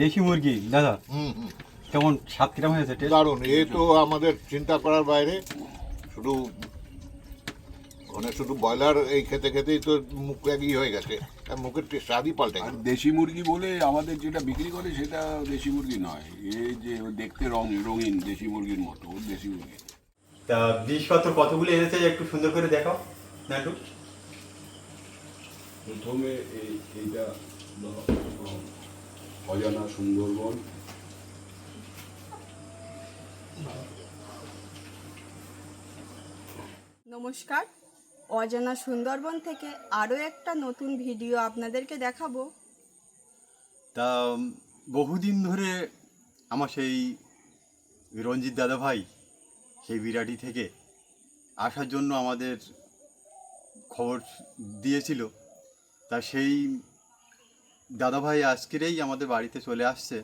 দেশি মুরগি দাদা। হুম হুম। কেমন স্বাদ কিরম হয়েছে দারুণ এ তো আমাদের চিন্তা করার বাইরে। শুধু মানে শুধু ব্রয়লার এই খেতে খেতেই তো মুখ একই হয়ে গেছে। আর মুখের টেস্ট স্বাদই পাল্টে গেছে দেশি মুরগি বলে আমাদের যেটা বিক্রি করে সেটা দেশি মুরগি নয়। এই যে দেখতে রং রঙিন দেশি মুরগির মতো দেশি মুরগি। তা জিনিসপত্র কতগুলো এনেছে একটু সুন্দর করে দেখাও নাটু। প্রথমে এই এইটা অজানা সুন্দরবন। নমস্কার। অজানা সুন্দরবন থেকে আরও একটা নতুন ভিডিও আপনাদেরকে দেখাবো। তা বহুদিন ধরে আমার সেই রঞ্জিত দাদা ভাই সেই বিরাটি থেকে আসার জন্য আমাদের খবর দিয়েছিল। তা সেই দাদাভাই আজকেরই আমাদের বাড়িতে চলে আসছে।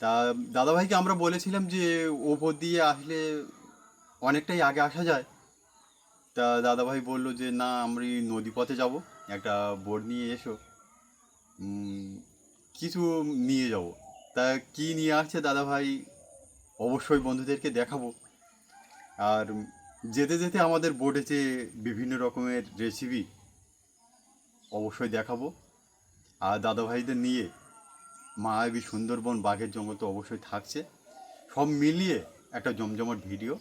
তা দাদাভাইকে আমরা বলেছিলাম যে ওপর দিয়ে আসলে অনেকটাই আগে আসা যায়। তা দাদাভাই বলল যে, না এই নদীপথে যাব, একটা বোর্ড নিয়ে এসো। কিছু নিয়ে যাব। তা কি নিয়ে আসছে দাদাভাই, অবশ্যই বন্ধুদেরকে দেখাবো। আর যেতে যেতে আমাদের বোর্ডে যে বিভিন্ন রকমের রেসিপি অবশ্যই দেখাবো। আর দাদাভাইদের নিয়ে মায়াবী সুন্দরবন, বাঘের জঙ্গল তো অবশ্যই থাকছে। সব মিলিয়ে একটা জমজমাট ভিডিও।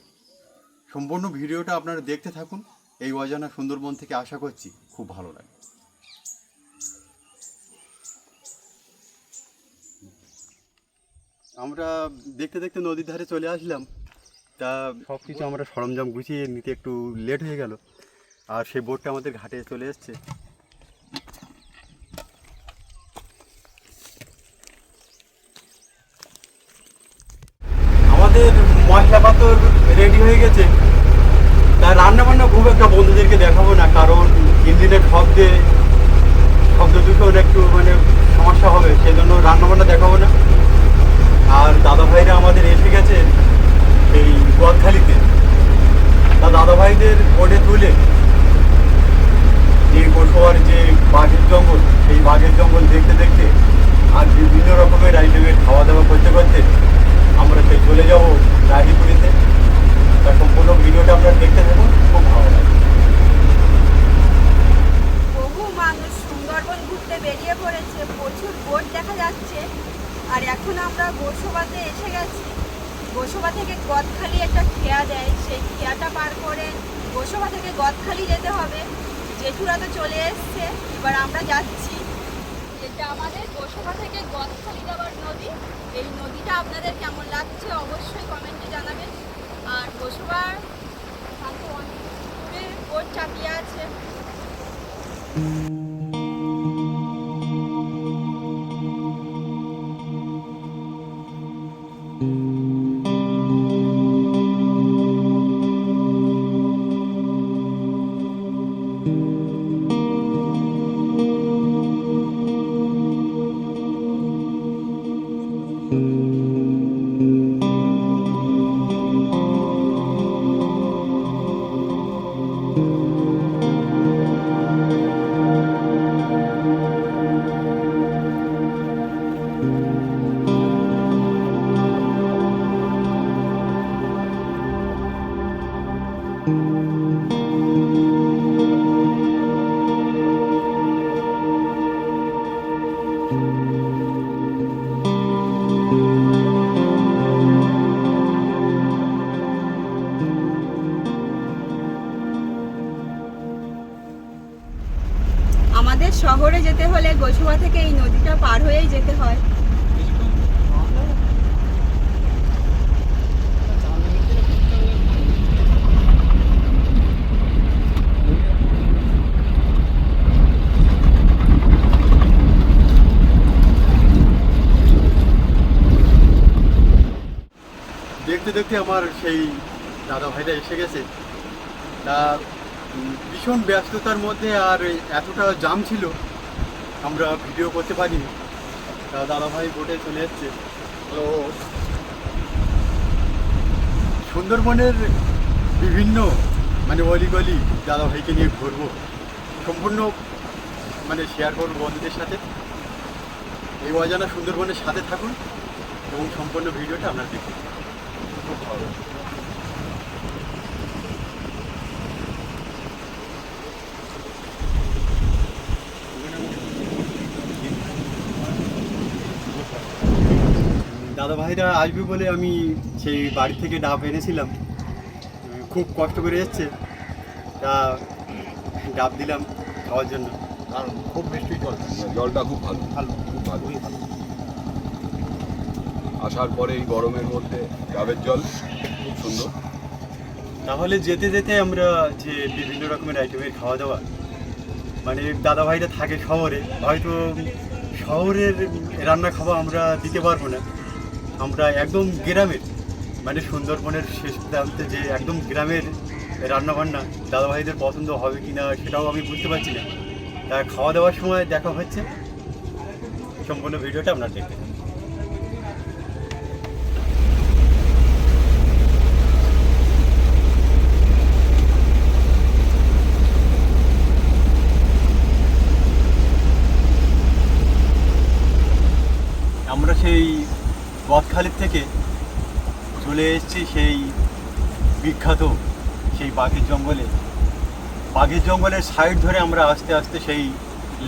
সম্পূর্ণ ভিডিওটা আপনারা দেখতে থাকুন। এই অজানা সুন্দরবন থেকে আশা করছি খুব ভালো লাগে। আমরা দেখতে দেখতে নদীর ধারে চলে আসলাম। তা সব কিছু আমরা সরঞ্জাম গুছিয়ে নিতে একটু লেট হয়ে গেল। আর সেই বোটটা আমাদের ঘাটে চলে এসছে। আমাদের মশলাপাতর রেডি হয়ে গেছে। তা রান্না বান্না খুব একটা বন্ধুদেরকে দেখাবো না, কারণ ইঞ্জিনের শব্দে, শব্দ দূষণ একটু মানে সমস্যা হবে সেই জন্য রান্না বান্না দেখাবো না। আর দাদা ভাইরা আমাদের এসে গেছে এই গোয়াখালিতে। তা দাদা ভাইদের বোটে তুলে যে গোসোয়ার যে বাঘের জঙ্গল, সেই বাঘের জঙ্গল দেখতে দেখতে আর বিভিন্ন রকমের আইটেমের খাওয়া দাওয়া করতে করতে আমরা সেই চলে যাব রাহিপুরিতে তা সম্পূর্ণ ভিডিওটা আপনারা দেখতে থাকুন খুব ভালো লাগবে বহু মানুষ সুন্দরবন ঘুরতে বেরিয়ে পড়েছে প্রচুর বোট দেখা যাচ্ছে আর এখন আমরা গোসবাতে এসে গেছি গোসবা থেকে গদখালি একটা খেয়া দেয় সেই খেয়াটা পার করে গোসবা থেকে গদখালি যেতে হবে জেঠুরা তো চলে এসছে এবার আমরা যাচ্ছি এটা আমাদের গোসবা থেকে গদখালি যাওয়ার নদী এই নদীটা আপনাদের কেমন লাগছে অবশ্যই কমেন্টে জানাবেন আর গোসবার শান্ত অনেক দূরে বোট চাপিয়ে আছে আমাদের দেখতে আমার সেই দাদা ভাইরা এসে গেছে। তা ভীষণ ব্যস্ততার মধ্যে আর এতটা জাম ছিল, আমরা ভিডিও করতে পারিনি। তা দাদা ভাই বোটে চলে এসছে। তো, সুন্দরবনের বিভিন্ন মানে অলিগলি দাদা ভাইকে নিয়ে ঘুরবো। সম্পূর্ণ মানে শেয়ার করব বন্ধুদের সাথে। এই অজানা সুন্দরবনের সাথে থাকুন এবং সম্পূর্ণ ভিডিওটা আপনারা দেখুন। দাদা ভাইরা আসবে বলে আমি সেই বাড়ি থেকে ডাব এনেছিলাম। খুব কষ্ট করে যাচ্ছে তা ডাব দিলাম খাওয়ার জন্য। কারণ খুব মিষ্টি জল। জলটা খুব ভালো ভালো, খুব ভালো। আসার পরে এই গরমের মধ্যে ডাবের জল খুব সুন্দর। তাহলে যেতে যেতে আমরা যে বিভিন্ন রকমের আইটেমের খাওয়া দাওয়া মানে দাদা ভাইরা থাকে শহরে, হয়তো শহরের রান্না খাওয়া আমরা দিতে পারব না। আমরা একদম গ্রামের মানে সুন্দরবনের শেষ প্রান্তে যে একদম গ্রামের রান্না বান্না দাদা ভাইদের পছন্দ হবে কি না সেটাও আমি বুঝতে পারছি না। তা খাওয়া দাওয়ার সময় দেখা হচ্ছে। সম্পূর্ণ ভিডিওটা আপনার দেখতে থাকুন। আমরা সেই গদখালির থেকে চলে এসেছি সেই বিখ্যাত সেই বাঘের জঙ্গলে। বাঘের জঙ্গলের সাইড ধরে আমরা আস্তে আস্তে সেই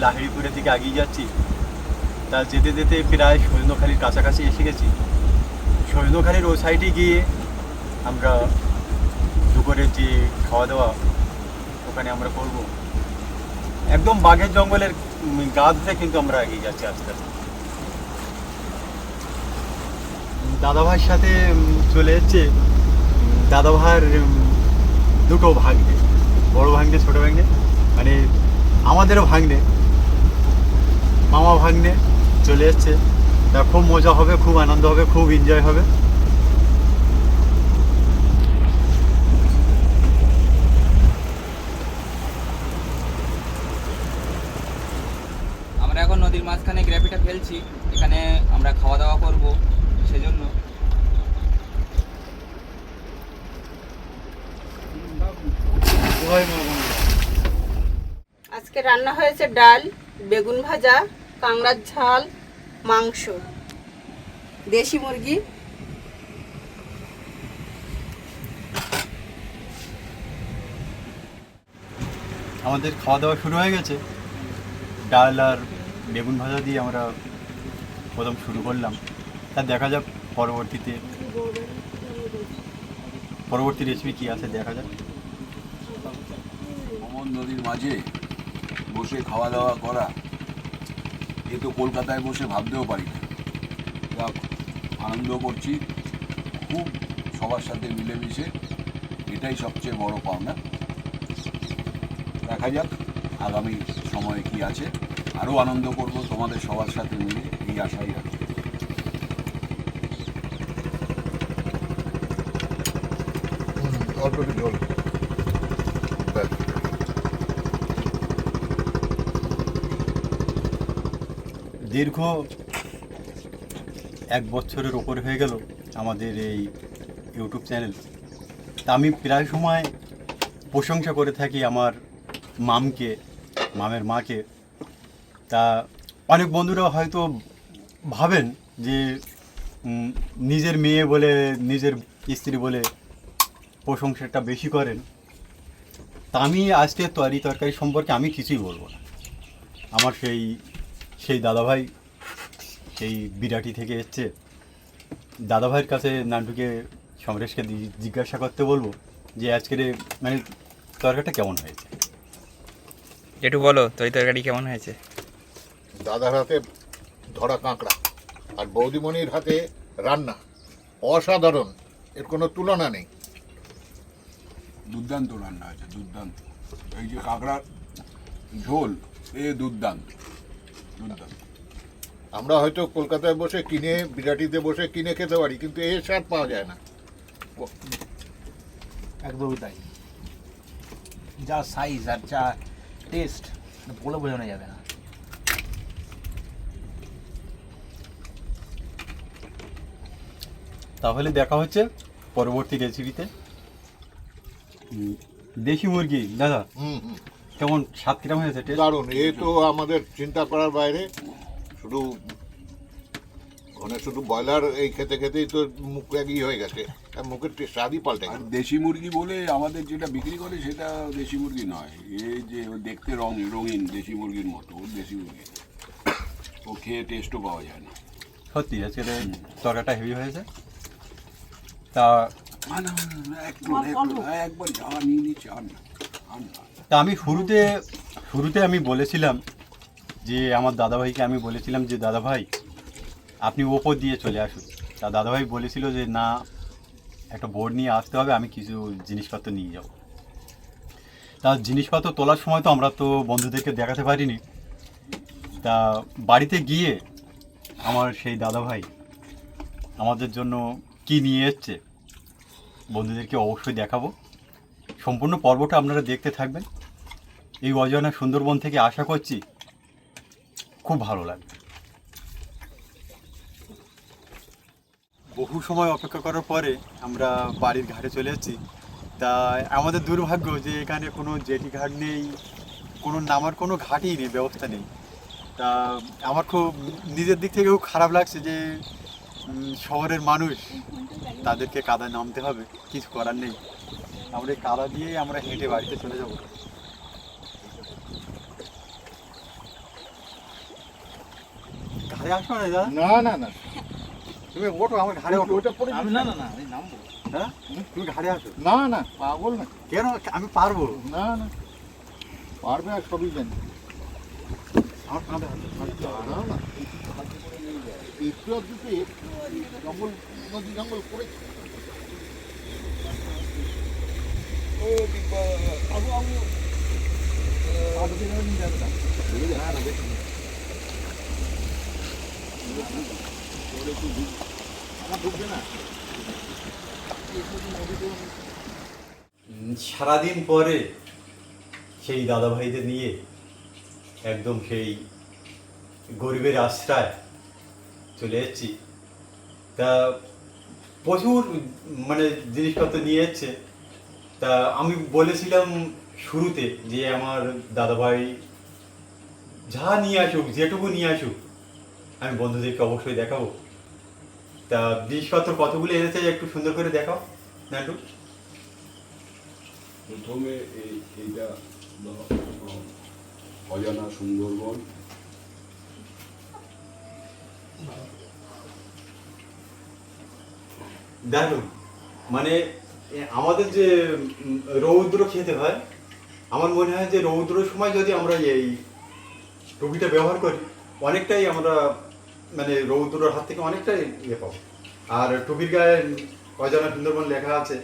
লাহিড়িপুরের দিকে এগিয়ে যাচ্ছি। তা যেতে যেতে প্রায় সৈন্যখালির কাছাকাছি এসে গেছি। সৈন্যখালির ওই সাইডে গিয়ে আমরা দুপুরের যে খাওয়া দাওয়া ওখানে আমরা করব। একদম বাঘের জঙ্গলের গা ধরে কিন্তু আমরা এগিয়ে যাচ্ছি আস্তে আস্তে। দাদা ভাইয়ের সাথে চলে যাচ্ছে দাদা ভাইয়ের দুটো ভাগ্নে, বড় ভাগ্নে, ছোট ভাগ্নে মানে আমাদেরও ভাগ্নে। মামা ভাগ্নে চলে যাচ্ছে তা খুব মজা হবে, খুব আনন্দ হবে, খুব এনজয় হবে। আমরা এখন নদীর মাঝখানে গ্র্যাভিটা ফেলছি। এখানে আমরা খাওয়া দাওয়া করব। সেজন্য। আজকে রান্না হয়েছে ডাল বেগুন ভাজা কাংড়ার ঝাল মাংস। দেশি মুরগি। আমাদের খাওয়া দাওয়া শুরু হয়ে গেছে। ডাল আর বেগুন ভাজা দিয়ে আমরা প্রথম শুরু করলাম। তা দেখা যাক পরবর্তীতে। পরবর্তী রেসিপি কী আছে দেখা যাক। ভ্রমণ নদীর মাঝে বসে খাওয়া দাওয়া করা, এ তো কলকাতায় বসে ভাবতেও পারি না। আনন্দ করছি। খুব সবার সাথে মিলেমিশে, এটাই সবচেয়ে বড় পাওনা। দেখা যাক আগামী সময়ে কি আছে। আরও আনন্দ করব তোমাদের সবার সাথে মিলে, এই আশাই রাখি দীর্ঘ এক বছরের ওপর হয়ে গেল আমাদের এই ইউটিউব চ্যানেল। তা আমি প্রায় সময় প্রশংসা করে থাকি আমার মামকে, মামের মাকে। তা অনেক বন্ধুরা হয়তো ভাবেন যে নিজের মেয়ে বলে, নিজের স্ত্রী বলে প্রশংসাটা বেশি করেন তা আমি আজকে তরি তরকারি সম্পর্কে আমি কিছুই বলব না। আমার সেই সেই দাদাভাই সেই বিরাটি থেকে এসছে। দাদাভাইয়ের কাছে নান্টুকে সমরেশকে জিজ্ঞাসা করতে বলব যে আজকের মানে তরকারিটা কেমন হয়েছে? একটু বলো তরি তরকারি কেমন হয়েছে? দাদার হাতে ধরা কাঁকড়া আর বৌদিমণির হাতে রান্না। অসাধারণ এর কোনো তুলনা নেই। দুর্দান্ত রান্না আছে দুর্দান্ত। এই যে কাঁকড়ার ঝোল এ দুর্দান্ত দুর্দান্ত। আমরা হয়তো কলকাতায় বসে কিনে বিরাটিতে বসে কিনে খেতে পারি কিন্তু এর স্বাদ পাওয়া যায় না। একদমই তাই। যা সাইজ আর যা টেস্ট বলে বোঝানো যাবে না। তাহলে দেখা হচ্ছে পরবর্তী রেসিপিতে দেশি মুরগি দাদা। হুম হুম। কেমন সাত কিরাম হয়েছে দারুণ এ তো আমাদের চিন্তা করার বাইরে। শুধু ঘনে শুধু ব্রয়লার এই খেতে খেতেই তো মুখ একই হয়ে গেছে। আর মুখের টেস্ট স্বাদই পাল্টে গেছে দেশি মুরগি বলে আমাদের যেটা বিক্রি করে সেটা দেশি মুরগি নয়। এই যে দেখতে রং রঙিন দেশি মুরগির মতো দেশি মুরগি। ও খেয়ে টেস্টও পাওয়া যায় না। সত্যি আজকের এই তরকাটা হেভি হয়েছে। তা না, না, না, না, একটু না, একটু না, একবার যা নিয়ে নিচ্ছে আর না আর না। তা আমি শুরুতে শুরুতে আমি বলেছিলাম যে আমার দাদাভাইকে আমি বলেছিলাম যে দাদাভাই আপনি ওপর দিয়ে চলে আসুন। তা দাদাভাই বলেছিল যে না একটা বোর্ড নিয়ে আসতে হবে আমি কিছু জিনিসপত্র নিয়ে যাব। তা জিনিসপত্র তোলার সময় তো আমরা তো বন্ধুদেরকে দেখাতে পারিনি। তা বাড়িতে গিয়ে আমার সেই দাদাভাই আমাদের জন্য কি নিয়ে এসছে? বন্ধুদেরকে অবশ্যই দেখাবো। সম্পূর্ণ পর্বটা আপনারা দেখতে থাকবেন। এই অজানা সুন্দরবন থেকে আশা করছি খুব ভালো লাগবে। বহু সময় অপেক্ষা করার পরে আমরা বাড়ির ঘাটে চলে এসেছি তা আমাদের দুর্ভাগ্য যে এখানে কোনো জেটি ঘাট নেই, কোনো নামার কোনো ঘাটই নেই, ব্যবস্থা নেই। তা আমার খুব, নিজের দিক থেকে খুব খারাপ লাগছে যে শহরের মানুষ তাদেরকে কাদায় নামতে হবে কিছু করার নেই। আমরা এই কাদা দিয়েই আমরা হেঁটে বাড়িতে চলে যাব। ঘাড়ে আসো না দাদা? না না না। তুমি ওঠো আমার ঘাড়ে ওঠো। ওটা পরে আমি না না না আমি নামবো। হ্যাঁ? তুমি ঘাড়ে আসো। না না। পাগল না? কেন? আমি পারব। না না। পারবে আর সবই জানি। আমার কাঁধে হাত। না না। একটু আধটুতে জঙ্গল নদী জঙ্গল করে উম, সারাদিন পরে সেই দাদাভাইদের নিয়ে একদম সেই গরিবের আশ্রয় চলে এসেছি। তা প্রচুর মানে জিনিসপত্র নিয়ে যাচ্ছে। তা আমি বলেছিলাম শুরুতে যে আমার দাদাভাই যা নিয়ে আসুক, যেটুকু নিয়ে আসুক, আমি বন্ধুদেরকে অবশ্যই দেখাবো। তা জিনিসপত্র কতগুলো এনেছে একটু সুন্দর করে দেখাও না একটু প্রথমে অজানা সুন্দরবন। দারুণ। মানে আমাদের যে রৌদ্র খেতে হয় আমার মনে হয় যে রৌদ্রের সময় যদি আমরা এই টুপিটা ব্যবহার করি অনেকটাই আমরা মানে রৌদ্রর হাত থেকে অনেকটাই ইয়ে পাবো। আর টুপির গায়ে অজানা সুন্দরবন লেখা আছে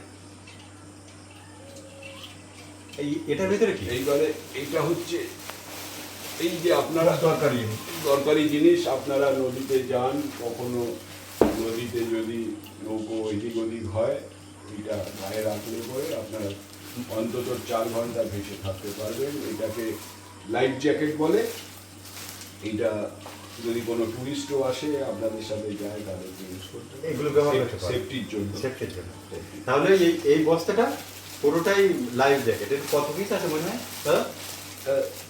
এই এটার ভিতরে কি? এইবারে এইটা হচ্ছে এই যে আপনারা দরকারি। দরকারি জিনিস আপনারা নদীতে যান কখনো নদীতে যদি নৌকো এদিক ওদিক হয় এইটা গায়ে রাখলে পরে আপনারা অন্তত চার ঘণ্টা ভেসে থাকতে পারবেন। এটাকে লাইফ জ্যাকেট বলে। এইটা যদি কোনো টুরিস্টও আসে আপনাদের সাথে যায় তাদেরকে ইউজ করতে এগুলো। সেফটির জন্য। সেফটির জন্য। তাহলে এই এই বস্তাটা পুরোটাই লাইফ জ্যাকেট এর কত পিস আছে মনে হয়?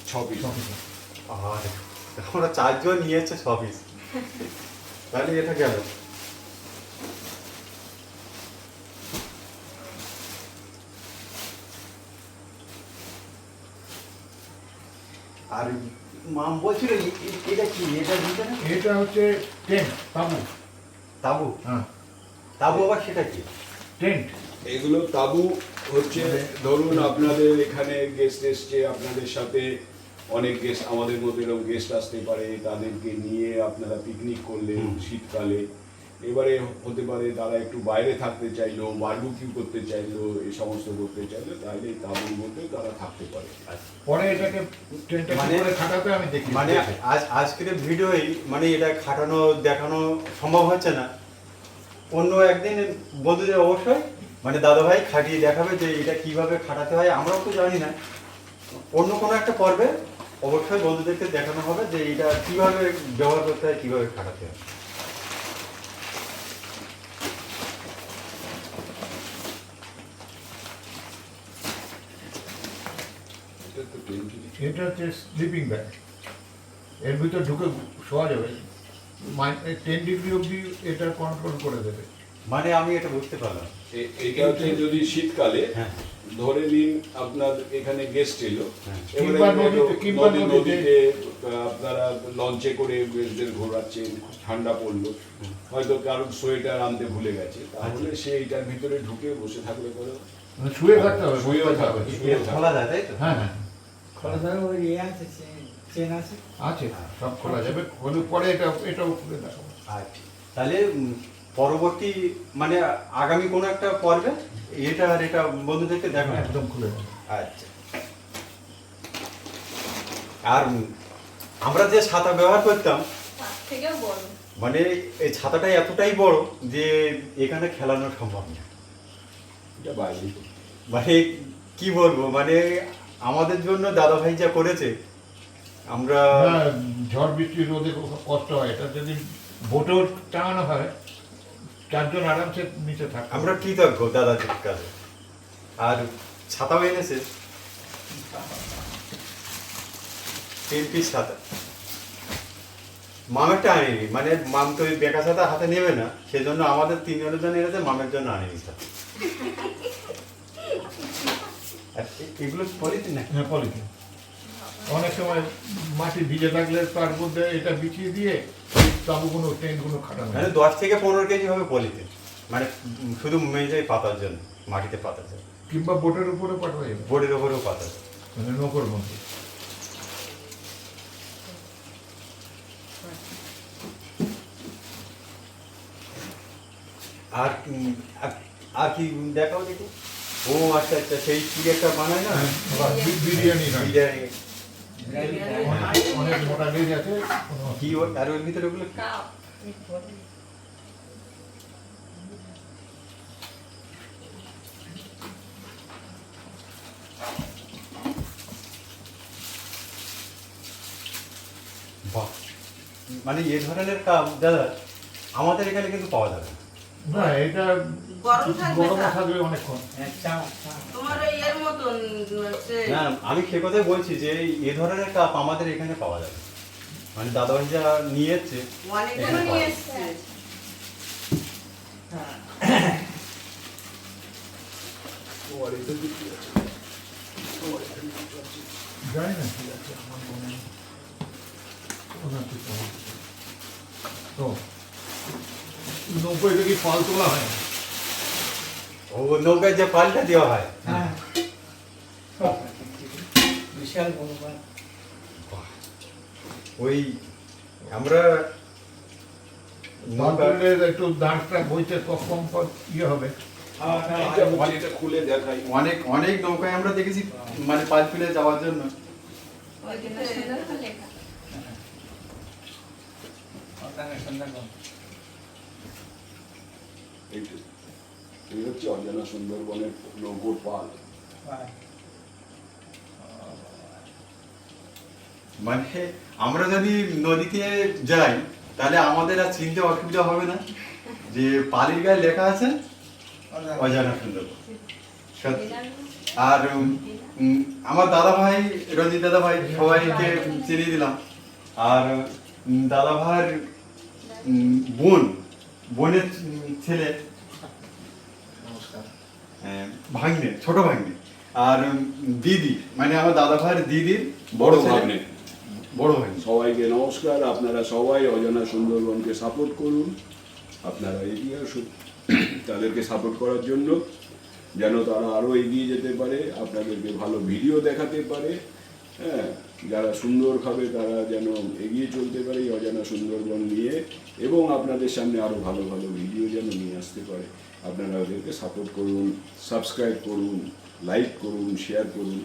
ছ পিস আর আমরা চারজন নিয়েছে ছ পিস তাহলে এটা গেল। আর মাম বলছিল এটা কি? এটা দিতে না? এটা হচ্ছে টেন্ট তাবু। তাবু? হ্যাঁ। তাবু আবার সেটা কি? টেন্ট। এগুলো তাবু হচ্ছে ধরুন আপনাদের এখানে গেস্ট এসছে আপনাদের সাথে অনেক গেস্ট আমাদের মধ্যে এরকম গেস্ট আসতে পারে তাদেরকে নিয়ে আপনারা পিকনিক করলেন শীতকালে। এবারে হতে পারে তারা একটু বাইরে থাকতে চাইলো বারবিকিউ করতে চাইলো এই সমস্ত করতে চাইলো তাহলে তাবুর মধ্যে তারা থাকতে পারে। পরে এটাকে মানে- খাটাতে আমি দেখি। মানে আজ আজকের ভিডিওই মানে এটা খাটানো দেখানো সম্ভব হচ্ছে না। অন্য একদিন বন্ধুদের অবশ্যই মানে দাদাভাই খাটিয়ে দেখাবে যে এটা কীভাবে খাটাতে হয় আমরাও তো জানি না। অন্য কোনো একটা পর্বে অবশ্যই বন্ধুদেরকে দেখানো হবে যে এটা কীভাবে ব্যবহার করতে হয় কীভাবে খাটাতে হয় এটা তো টেন্ট এটা হচ্ছে স্লিপিং ব্যাগ এর ভিতর ঢুকে শোয়া যাবে। টেন ডিগ্রি অবধি এটা কন্ট্রোল করে দেবে। মানে আমি এটা বুঝতে পারলাম। এটা হচ্ছে যদি শীতকালে হ্যাঁ। ধরে নিন আপনার এখানে গেস্ট এলো। হ্যাঁ। এবারে নদীতে- আপনারা লঞ্চে করে গেস্টদের ঘোরাচ্ছেন ঠান্ডা পড়ল। হয়তো কারোর সোয়েটার আনতে ভুলে গেছে। তাহলে সে এটার ভিতরে ঢুকে বসে থাকলে পরে মানে শুয়ে থাকতে হবে বসে থাকবে, হ্যাঁ হ্যাঁ। খোলা থাকবে ওই ইয়ে আছে চেন আছে। আছে সব খোলা যাবে। পরে এটা এটাও খুলে দেখাবো। আচ্ছা। তাহলে পরবর্তী মানে আগামী কোনো একটা পর্বে এটা আর এটা বন্ধুদেরকে দেখো একদম খুলে আচ্ছা। আর আমরা যে ছাতা ব্যবহার করতাম তার থেকেও বড়। মানে এই ছাতাটা এতটাই বড় যে এখানে খেলানো সম্ভব না। এটা বাইরে। মানে কি বলব? মানে আমাদের জন্য দাদা ভাই যা করেছে আমরা ঝড় বৃষ্টি রোদে কষ্ট হয় এটা যদি বোটেও টাঙানো হয় চারজন আরামসে নিচে থাকে আমরা কৃতজ্ঞ দাদার কাছে আর ছাতাও এনেছে। তিন পিস ছাতা। মামেরটা আনিনি মানে মাম তো ওই বেকা ছাতা হাতে নেবে না সেজন্য আমাদের তিনজনের জন্য এনেছে মামের জন্য আনিনি ছাতা। এগুলো পলিথিন না হ্যাঁ পলিথিন। অনেক সময় মাটি ভিজে থাকলে তার মধ্যে এটা বিছিয়ে দিয়ে ওই তাবুগুলো টেন্টগুলো খাটানো মানে দশ থেকে পনেরো কেজি হবে পলিথিন। মানে শুধু মেঝে পাতার জন্য মাটিতে পাতার জন্য। কিংবা বোটের উপরে পাঠানো যাবে বোর্ডের ওপরেও পাতা। মানে নৌকোর মধ্যে। আর- আর কি দেখাও দেখি। ও আচ্ছা আচ্ছা সেই কি একটা বানায় না? বিরিয়ানি বিরিয়ানি। অনেক মোটা লেজ আছে কি আর ওর ভিতরে ওগুলো বাহ। মানে এ ধরনের কাপ দাদা আমাদের এখানে কিন্তু পাওয়া যাবে না। না এটা গরম থাকবে গরম থাকবে অনেকক্ষণ। হ্যাঁ তোমার এর মতন না আমি সে কথাই বলছি যে এ ধরনের কাপ আমাদের এখানে পাওয়া যাবে। মানে দাদা ভাই যা নিয়ে এসছে অনেকগুলো এখানে নিয়ে এসছে জানি না ঠিক আছে আমার মনে ওনার তো নৌকোয় দেখি পাল তোলা হয়? ও নৌকায় যে পাল্টা দেওয়া হয়। হ্যাঁ। বিশাল বড় ওই আমরা তুললে একটু দাঁড়টা বইতে কম কম ইয়ে হবে। এটা খুলে দেখাই। অনেক অনেক নৌকায় আমরা দেখেছি মানে পাল ফেলে যাওয়ার জন্য। সুন্দর লেখা। এই হচ্ছে অজানা সুন্দরবনের নৌকোর পাল। মানে আমরা যদি নদীতে যাই তাহলে আমাদের আর চিনতে অসুবিধা হবে না যে পালির গায়ে লেখা আছে অজানা সুন্দরবন। আর আমার দাদা ভাই রঞ্জিত দাদা ভাই সবাইকে চিনিয়ে দিলাম। আর দাদা ভাইয়ের উম, বোন বোনের ছেলে। নমস্কার। আহ, ভাগ্নে ছোট ভাগ্নে। আর দিদি মানে আমার দাদা ভাইয়ের দিদির বড় ছেলে, ভাগ্নে। বড় ভাগ্নে। সবাইকে নমস্কার। আপনারা সবাই অজানা সুন্দরবনকে সাপোর্ট করুন। আপনারা এগিয়ে আসুন তাদেরকে সাপোর্ট করার জন্য যেন তারা আরও এগিয়ে যেতে পারে আপনাদেরকে ভালো ভিডিও দেখাতে পারে হ্যাঁ যারা সুন্দরভাবে তারা যেন এগিয়ে চলতে পারে এই অজানা সুন্দরবন নিয়ে এবং আপনাদের সামনে আরও ভালো ভালো ভিডিও যেন নিয়ে আসতে পারে। আপনারা ওদেরকে সাপোর্ট করুন সাবস্ক্রাইব করুন লাইক করুন শেয়ার করুন।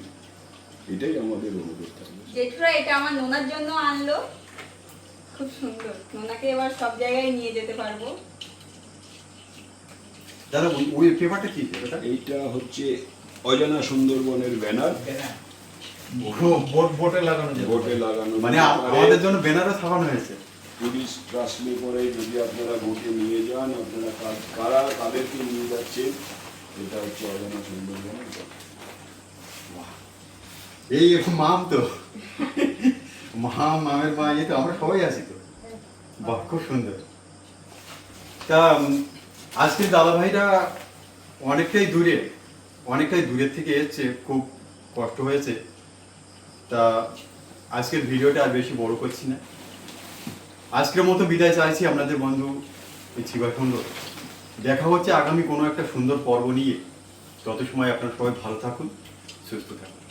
এটাই আমাদের অনুরোধ থাকবে। জেঠুরা এটা আমার নোনার জন্য আনলো। খুব সুন্দর। নোনাকে এবার সব জায়গায় নিয়ে যেতে পারব। দাদা ওই- পেপারটা কি? এইটা হচ্ছে অজানা সুন্দরবনের ব্যানার বোট বোটে লাগানো যাবে লাগানো। মানে আমাদের জন্য ব্যানারও ছাপানো হয়েছে। পুলিশ ট্রাস্টলে করে যদি আপনারা ভোটে নিয়ে যান আপনারা কা- কারা কাদেরকে নিয়ে যাচ্ছেন এটা হচ্ছে অজানা সুন্দরবনের ব্যাপার। এই মাম তো। মামের মা এই তো আমরা সবাই আছি তো। বাহ খুব সুন্দর। তা উম, আজকের দাদা ভাইরা অনেকটাই দূরে অনেকটাই দূরের থেকে এসছে খুব কষ্ট হয়েছে। তা আজকের ভিডিওটা আর বেশি বড় করছি না। আজকের মতো বিদায় চাইছি আপনাদের বন্ধু শিবাখণ্ড দেখা হচ্ছে আগামী কোনো একটা সুন্দর পর্ব নিয়ে। তত সময় আপনারা সবাই ভালো থাকুন, সুস্থ থাকুন।